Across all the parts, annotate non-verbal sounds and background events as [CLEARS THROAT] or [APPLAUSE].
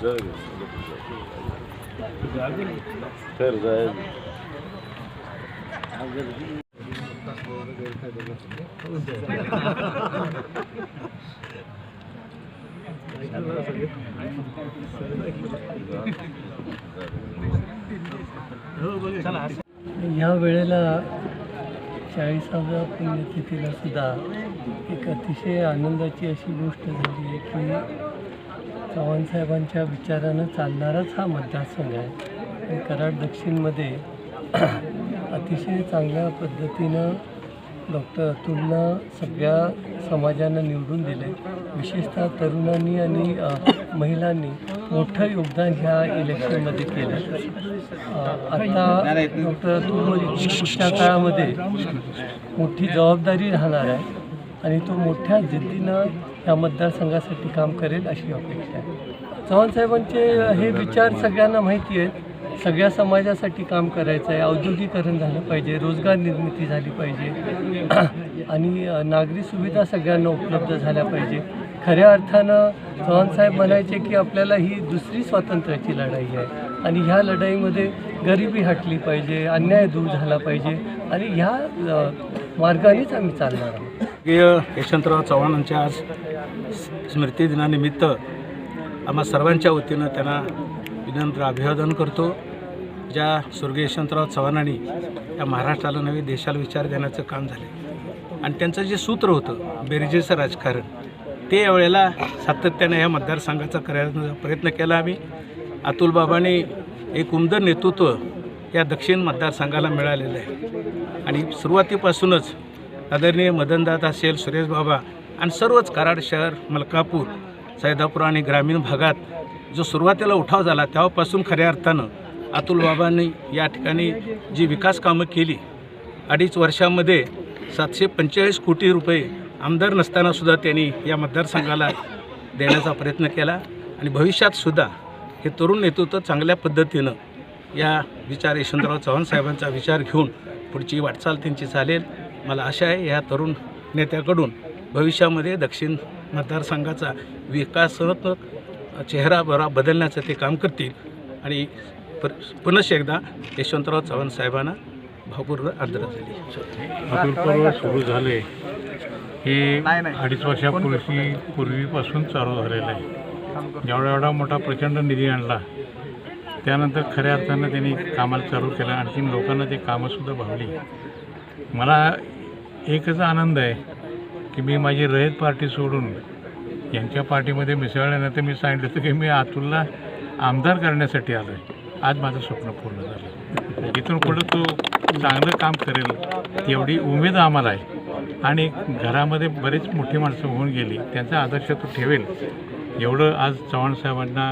या वेळेला चाळीसाव्या पुण्यतिथीला सुद्धा एक अतिशय आनंदाची अशी गोष्ट झाली आहे की चव्हाणसाहेबांच्या विचारानं चालणाराच हा मतदारसंघ आहे. आणि कराड दक्षिणमध्ये [CLEARS THROAT] अतिशय चांगल्या पद्धतीनं डॉक्टर अतुलना सगळ्या समाजानं निवडून दिले विशेषतः तरुणांनी आणि महिलांनी मोठं योगदान ह्या इलेक्शनमध्ये केलं आता डॉक्टर अतुल पुढच्या काळामध्ये मोठी जबाबदारी राहणार आहे. आणि तो मोठ्या जिद्दीनं या मतदारसंघासाठी काम करेल अशी अपेक्षा आहे. चव्हाणसाहेबांचे हे विचार सगळ्यांना माहिती आहेत. सगळ्या समाजासाठी काम करायचं आहे. औद्योगिकरण झालं पाहिजे. रोजगार निर्मिती झाली पाहिजे. [CLEARS THROAT] आणि नागरी सुविधा सगळ्यांना उपलब्ध झाल्या पाहिजे. खऱ्या अर्थानं चव्हाणसाहेब म्हणायचे की आपल्याला ही दुसरी स्वातंत्र्याची लढाई आहे. आणि ह्या लढाईमध्ये गरिबी हटली पाहिजे अन्याय दूर झाला पाहिजे. आणि ह्या मार्गानेच आम्ही चालणार आहोत. यशवंतराव चव्हाणांच्या आज स्मृतिदिनानिमित्त आम्हा सर्वांच्या वतीनं त्यांना विनम्र अभिवादन करतो. ज्या स्वर्गीय यशवंतराव चव्हाणांनी या महाराष्ट्राला नवे देशाला विचार देण्याचं काम झाले. आणि त्यांचं जे सूत्र होतं बेरजेचं राजकारण ते यावेळेला सातत्याने या मतदारसंघाचा करायचा प्रयत्न केला आम्ही. अतुल बाबांनी एक उमद नेतृत्व या दक्षिण मतदारसंघाला मिळालेलं आहे. आणि सुरुवातीपासूनच आदरणीय मदनदादा असेल सुरेश बाबा आणि सर्वच कराड शहर मलकापूर सैदापूर आणि ग्रामीण भागात जो सुरुवातीला उठाव झाला तेव्हापासून खऱ्या अर्थानं अतुल बाबांनी या ठिकाणी जी विकास कामं केली अडीच वर्षामध्ये सातशे पंचेचाळीस कोटी रुपये आमदार नसतानासुद्धा त्यांनी या मतदारसंघाला देण्याचा प्रयत्न केला आणि भविष्यातसुद्धा हे तरुण नेतृत्व चांगल्या पद्धतीनं या विचार यशवंतराव चव्हाण साहेबांचा विचार घेऊन पुढची वाटचाल त्यांची चालेल. मला आशा आहे या तरुण नेत्याकडून भविष्यामध्ये दक्षिण मतदारसंघाचा विकासात्मक चेहरा बरा बदलण्याचं ते काम करतील. आणि पर पुनश्च एकदा यशवंतराव चव्हाण साहेबांना भावपूर्ण आदरांजली. अतुल पर्व सुरू झाले. हे अडीच वर्षापूर्वी पूर्वीपासून चालू झालेलं आहे. जेवढा एवढा मोठा प्रचंड निधी आणला त्यानंतर खऱ्या अर्थानं त्यांनी कामाला चालू केलं. आणखीन लोकांना ते कामंसुद्धा भावली. मला एकच आनंद आहे की मी माझी रयत पार्टी सोडून यांच्या पार्टीमध्ये मिसळल्यानंतर मी सांगितलं होतं की मी अतुलला आमदार करण्यासाठी आलो आहे आज माझं स्वप्न पूर्ण झालं. इथून पुढं तो चांगलं काम करेल एवढी उमेद आम्हाला आहे. आणि घरामध्ये बरेच मोठी माणसं होऊन गेली त्यांचा आदर्श तो ठेवेल. एवढं आज चव्हाण साहेबांना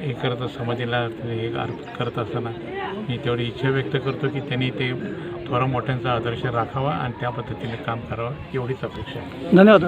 हे करत समाजाला हे अर्पण करत असताना मी तेवढी इच्छा व्यक्त करतो की त्यांनी ते थोरा मोठ्यांचा आदर्श राखावा आणि त्या पद्धतीने काम करावं एवढीच अपेक्षा आहे. धन्यवाद.